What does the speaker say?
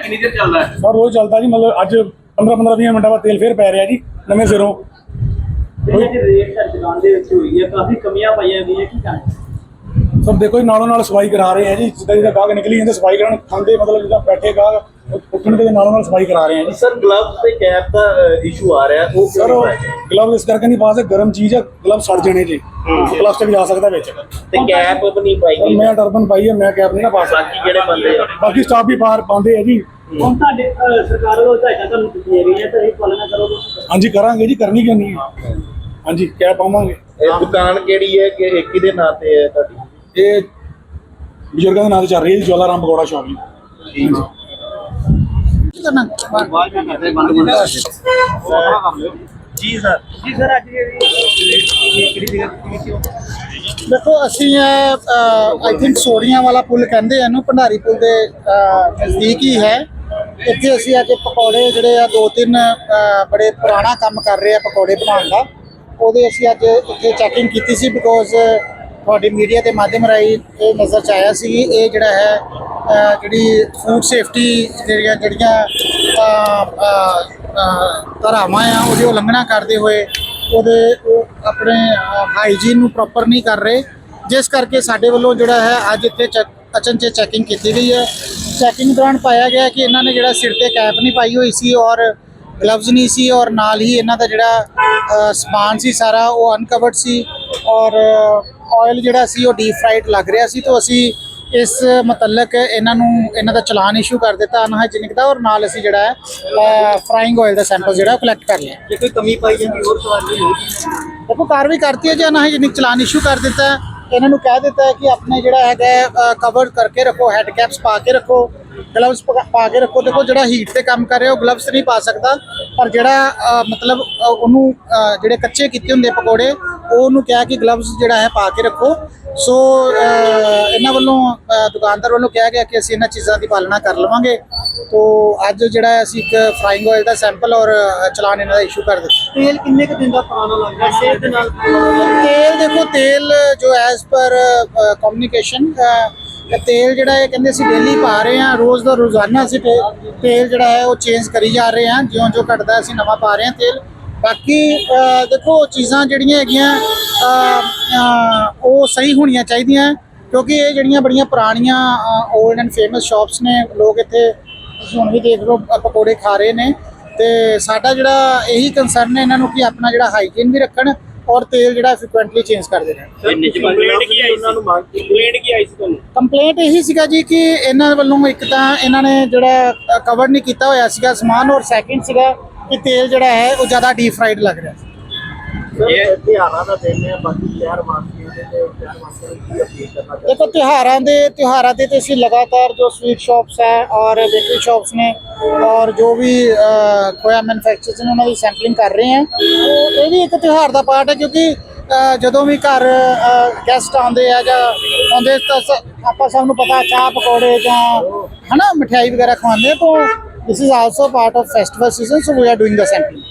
ਕਿੰਨੀ ਦੇਰ ਚੱਲਦਾ ਹੈ? ਸਰ ਰੋਜ਼ ਚੱਲਦਾ ਜੀ ਮਤਲਬ ਅੱਜ 15 15 20 ਮਿੰਟਾਂ ਬਾਅਦ ਤੇਲ ਫੇਰ ਪੈ ਰਿਹਾ ਜੀ ਨਵੇਂ ਸਿਰੋਂ ਜਿਹੜੇ ਰੇਟ ਦੁਕਾਨ ਦੇ ਵਿੱਚ ਹੋਈ ਹੈ ਕਾਫੀ ਕਮੀਆਂ ਪਾਈਆਂ ਗਈਆਂ ਕੀ ਕਹਾਂ ਸਰ ਦੇਖੋ ਜੀ ਨਾਲੋਂ ਨਾਲ ਸਫ਼ਾਈ ਕਰਾ ਰਹੇ ਆ ਜੀ। ਜਿੱਦਾਂ ਜਿੱਦਾਂ ਗਾਹਕ ਨਿਕਲੀ ਜਾਂਦੇ ਸਫ਼ਾਈ ਕਰਾਉਣ ਖਾਂਦੇ ਮਤਲਬ ਜਿੱਦਾਂ ਬੈਠੇ ਗਾਹਕ ਉੱਠਣ ਦੇ ਨਾਲੋਂ ਨਾਲ ਸਫ਼ਾਈ ਕਰਾ ਰਹੇ ਆ ਜੀ। ਸਰ ਗਲਵਸ ਤੇ ਕੈਪ ਦਾ ਇਸ਼ੂ ਆ ਰਿਹਾ ਉਹ ਸਰ ਗਲਵ ਇਸ ਕਰਕੇ ਨਹੀਂ ਪਾ ਸਕਦੇ ਗਰਮ ਚੀਜ਼ ਹੈ ਗਲਵ ਸੜ ਜਾਣੇ ਜੀ। ਪਲਾਸਟਿਕ ਜਾ ਸਕਦਾ ਵਿੱਚ। ਤੇ ਕੈਪ ਵੀ ਨਹੀਂ ਪਾਈ ਮੈਂ ਟਰਬਨ ਪਾਈ ਹੈ ਮੈਂ ਕੈਪ ਨਹੀਂ ਨਾ ਪਾ ਸਕਦਾ। ਬਾਕੀ ਜਿਹੜੇ ਬੰਦੇ ਆ। ਬਾਕੀ ਸਟਾਫ ਵੀ ਬਾਹਰ ਪਾਉਂਦੇ ਆ ਜੀ। ਹੁਣ ਤੁਹਾਡੇ ਅਹ, ਸਰਕਾਰ ਵੱਲੋਂ ਹਦਾਇਤਾਂ ਤੁਹਾਨੂੰ ਦਿੱਤੀਆਂ ਗਈਆਂ ਤਾਂ ਇਹ ਪਾਲਣਾ ਕਰੋਗੇ? ਹਾਂਜੀ ਕਰਾਂਗੇ ਜੀ ਕਰਨੀ ਕਿਉਂ ਨਹੀਂ ਹੈ? ਹਾਂਜੀ ਕੈਪ ਪਾਵਾਂਗੇ। ਇਹ ਦੁਕਾਨ ਕਿਹੜੀ ਹੈ ਕਿ ਇੱਕ ਹੀ ਦੇ ਨਾਂ ਤੇ ਹੈ ਤੁਹਾਡੀ? ਇਹ ਬਜ਼ੁਰਗਾਂ ਦੇ ਨਾਂ ਤੇ ਚੱਲ ਰਹੀ ਹੈ ਜੀ ਜਵਾਲਾ ਰਾਮ ਪਕੌੜਾ ਸ਼ਾਪ ਜੀ। ਸਰ। ਸਰ ਅੱਜ ਜਿਹੜੀ ਕਿਹੜੀ ਜਗ੍ਹਾ ਦੇਖੋ ਅਸੀਂ ਆਈ ਥਿੰਕ ਸੋੜੀਆਂ ਵਾਲਾ ਪੁਲ ਕਹਿੰਦੇ ਆ ਇਹਨੂੰ ਭੰਡਾਰੀ ਪੁਲ ਦੇ ਅਹ, ਨਜ਼ਦੀਕ ਹੀ ਹੈ। ਇੱਥੇ ਅਸੀਂ ਅੱਜ ਪਕੌੜੇ ਜਿਹੜੇ ਆ ਦੋ ਤਿੰਨ ਅਹ, ਬੜੇ ਪੁਰਾਣਾ ਕੰਮ ਕਰ ਰਹੇ ਆ ਪਕੌੜੇ ਬਣਾਉਣ ਦਾ। ਉਹਦੇ ਅਸੀਂ ਅੱਜ ਇੱਥੇ ਚੈਕਿੰਗ ਕੀਤੀ ਸੀ ਬਿਕੋਜ਼ ਤੁਹਾਡੀ ਮੀਡੀਆ ਦੇ ਮਾਧਿਅਮ ਰਾਹੀਂ ਇਹ ਨਜ਼ਰ ਚ ਆਇਆ ਸੀ, ਇਹ ਜਿਹੜਾ ਹੈ ਜਿਹੜੀ ਫੂਡ ਸੇਫਟੀ ਜਿਹੜੀਆਂ ਜਿਹੜੀਆਂ ਧਾਰਾਵਾਂ ਆ, ਉਹਦੀ ਉਲੰਘਣਾ ਕਰਦੇ ਹੋਏ ਉਹਦੇ ਉਹ ਆਪਣੇ ਹਾਈਜੀਨ ਨੂੰ ਪ੍ਰੋਪਰ ਨਹੀਂ ਕਰ ਰਹੇ। ਜਿਸ ਕਰਕੇ ਸਾਡੇ ਵੱਲੋਂ ਜਿਹੜਾ ਹੈ, ਅੱਜ ਇੱਥੇ ਚੈੱਕ- ਅਚਨਚੇਤ ਚੈਕਿੰਗ ਕੀਤੀ ਗਈ ਹੈ। ਚੈਕਿੰਗ ਦੌਰਾਨ ਪਾਇਆ ਗਿਆ ਕਿ ਇਹਨਾਂ ਨੇ ਜਿਹੜਾ ਸਿਰ ਤੇ ਕੈਪ ਨਹੀਂ ਪਾਈ ਹੋਈ ਸੀ ਔਰ ਗਲਵਜ਼ ਨਹੀਂ ਸੀ ਔਰ ਨਾਲ ਹੀ ਇਹਨਾਂ ਦਾ ਜਿਹੜਾ ਸਮਾਨ ਸੀ ਸਾਰਾ ਉਹ ਅਨਕਵਰਡ ਸੀ ਔਰ ਆਇਲ ਜਿਹੜਾ ਸੀ ਉਹ ਡੀਪ ਫਰਾਈਡ ਲੱਗ ਰਿਹਾ ਸੀ ਤਾਂ ਅਸੀਂ ਇਸ ਮੁਤਲਕ ਇਹਨਾਂ ਨੂੰ ਇਹਨਾਂ ਦਾ ਚਲਾਨ ਇਸ਼ੂ ਕਰ ਦਿੱਤਾ ਅਨਹਾਈਜੀਨਿਕ ਦਾ ਔਰ ਨਾਲ ਅਸੀਂ ਜਿਹੜਾ ਹੈ ਫਰਾਈਂਗ ਆਇਲ ਦਾ ਸੈਂਪਲ ਜਿਹੜਾ ਕਲੈਕਟ ਕਰ ਲਿਆ। ਜੇ ਕੋਈ ਕਮੀ ਪਾਈ ਜਾਂਦੀ ਹੋਰ ਨਹੀਂ ਹੋਊਗੀ ਦੇਖੋ ਕਾਰਵਾਈ ਕਰਤੀ ਹੈ ਜੀ ਅਨਹਾਈਜੀਨਿਕ ਚਲਾਨ ਇਸ਼ੂ ਕਰ ਦਿੱਤਾ ਇਹਨਾਂ ਨੂੰ ਕਹਿ ਦਿੱਤਾ ਹੈ ਕਿ ਆਪਣੇ ਜਿਹੜਾ ਹੈਗਾ ਕਵਰ ਕਰਕੇ ਰੱਖੋ ਹੈਡ ਕੈਪਸ ਪਾ ਕੇ ਰੱਖੋ ਗਲਵਸ ਪਾ ਕੇ ਰੱਖੋ। ਦੇਖੋ ਜਿਹੜਾ ਹੀਟ ਤੇ ਕੰਮ ਕਰ ਰਿਹਾ ਉਹ ਗਲਵਸ ਨਹੀਂ ਪਾ ਸਕਦਾ ਪਰ ਜਿਹੜਾ ਮਤਲਬ ਉਹਨੂੰ ਜਿਹੜੇ ਕੱਚੇ ਕੀਤੇ ਹੁੰਦੇ ਪਕੌੜੇ ਉਹਨੂੰ ਕਿਹਾ ਕਿ ਗਲਵਸ ਜਿਹੜਾ ਹੈ ਪਾ ਕੇ ਰੱਖੋ। ਸੋ ਇਹਨਾਂ ਵੱਲੋਂ ਦੁਕਾਨਦਾਰ ਵੱਲੋਂ ਕਿਹਾ ਗਿਆ ਕਿ ਅਸੀਂ ਇਹਨਾਂ ਚੀਜ਼ਾਂ ਦੀ ਪਾਲਣਾ ਕਰ ਲਵਾਂਗੇ। ਤੋ ਅੱਜ ਜਿਹੜਾ ਅਸੀਂ ਇੱਕ ਫਰਾਈਂਗ ਆਇਲ ਦਾ ਸੈਂਪਲ ਔਰ ਚਲਾਨ ਇਹਨਾਂ ਦਾ ਇਸ਼ੂ ਕਰ ਦਿੱਤਾ। ਤੇਲ ਕਿੰਨੇ ਕੁ ਦਿਨ ਦਾ ਪੁਰਾਣਾ ਲੱਗਦਾ ਸਿਹਤ ਦੇ ਨਾਲ ਤੇਲ ਦੇਖੋ ਤੇਲ ਜੋ ਐਸ ਪਰ ਕਮਿਊਨੀਕੇਸ਼ਨ ਤੇਲ ਜਿਹੜਾ ਹੈ ਕਹਿੰਦੇ ਅਸੀਂ ਡੇਲੀ ਪਾ ਰਹੇ ਹਾਂ। ਰੋਜ਼ ਦਾ ਰੋਜ਼ਾਨਾ ਅਸੀਂ ਤੇਲ ਜਿਹੜਾ ਹੈ ਉਹ ਚੇਂਜ ਕਰੀ ਜਾ ਰਹੇ ਹਾਂ। ਜਿਉਂ ਜਿਉਂ ਘਟਦਾ ਅਸੀਂ ਨਵਾਂ ਪਾ ਰਹੇ ਹਾਂ ਤੇਲ। ਬਾਕੀ ਦੇਖੋ ਚੀਜ਼ਾਂ ਜਿਹੜੀਆਂ ਹੈਗੀਆਂ ਉਹ ਸਹੀ ਹੋਣੀਆਂ ਚਾਹੀਦੀਆਂ ਕਿਉਂਕਿ ਇਹ ਜਿਹੜੀਆਂ ਬੜੀਆਂ ਪੁਰਾਣੀਆਂ 올ਡ ਐਂਡ ਫੇਮਸ ਸ਼ਾਪਸ ਨੇ ਲੋਕ ਇੱਥੇ ਤੁਸੀਂ ਹੁਣ ਵੀ ਦੇਖ ਲਓ ਪਕੌੜੇ ਖਾ ਰਹੇ ਨੇ ਤੇ ਸਾਡਾ ਜਿਹੜਾ ਇਹੀ ਕੰਸਰਨ ਹੈ ਇਹਨਾਂ ਨੂੰ ਕਿ ਆਪਣਾ ਜਿਹੜਾ ਹਾਈਜੀਨ ਵੀ ਰੱਖਣ ਔਰ ਤੇਲ ਜਿਹੜਾ ਫ੍ਰੀਕੁਐਂਟਲੀ ਚੇਂਜ ਕਰਦੇ ਰਹਿਣ। ਕੰਪਲੇਂਟ ਕੀ ਆਈ ਸੀ? ਮੰਗ ਕੀ ਕੰਪਲੇਂਟ ਕੀ ਆਈ ਸੀ ਤੁਹਾਨੂੰ? ਕੰਪਲੇਂਟ ਇਹੀ ਸੀਗਾ ਜੀ ਕਿ ਇਹਨਾਂ ਵੱਲੋਂ ਇੱਕ ਤਾਂ ਇਹਨਾਂ ਨੇ ਜਿਹੜਾ ਕਵਰ ਨਹੀਂ ਕੀਤਾ ਹੋਇਆ ਸੀਗਾ ਸਮਾਨ ਔਰ ਸੈਕਿੰਡ ਸੀਗਾ ਕਿ ਤੇਲ ਜਿਹੜਾ ਹੈ ਉਹ ਜ਼ਿਆਦਾ ਡੀਪ ਫਰਾਈਡ ਲੱਗ ਰਿਹਾ। ਇਹ ਧਿਆਨਾਂ ਦਾ ਦਿਨ ਹੈ ਬਾਕੀ ਸ਼ਹਿਰ ਵਾਸੀਆਂ ਦੇ ਤੇ ਸ਼ਹਿਰ ਵਾਸੀਆਂ ਨੂੰ ਕੀ ਅਪੀਲ ਕਰਨਾ ਚਾਹੁੰਦੇ? ਦੇਖੋ ਤਿਉਹਾਰਾਂ ਦੇ ਤਿਉਹਾਰਾਂ ਤੇ ਤੇ ਅਸੀਂ ਲਗਾਤਾਰ ਜੋ ਸਵੀਟ ਸ਼ਾਪਸ ਹੈ ਔਰ ਬੇਕਰੀ ਸ਼ਾਪਸ ਨੇ ਔਰ ਜੋ ਵੀ ਖੋਇਆ ਮੈਨੂਫੈਕਚਰਰਸ ਨੇ ਉਹਨਾਂ ਦੀ ਸੈਂਪਲਿੰਗ ਕਰ ਰਹੇ ਹਾਂ। ਉਹ ਇਹ ਵੀ ਇੱਕ ਤਿਉਹਾਰ ਦਾ ਪਾਰਟ ਹੈ ਕਿਉਂਕਿ ਜਦੋਂ ਵੀ ਘਰ ਗੈਸਟ ਆਉਂਦੇ ਆ ਜਾਂ ਆਉਂਦੇ ਤਾਂ ਆਪਾਂ ਸਭ ਨੂੰ ਪਤਾ ਚਾਹ ਪਕੌੜੇ ਜਾਂ ਹਨਾ ਮਠਿਆਈ ਵਗੈਰਾ ਖਵਾਉਂਦੇ ਤਾਂ This is also part of festival season, so we are doing the sampling.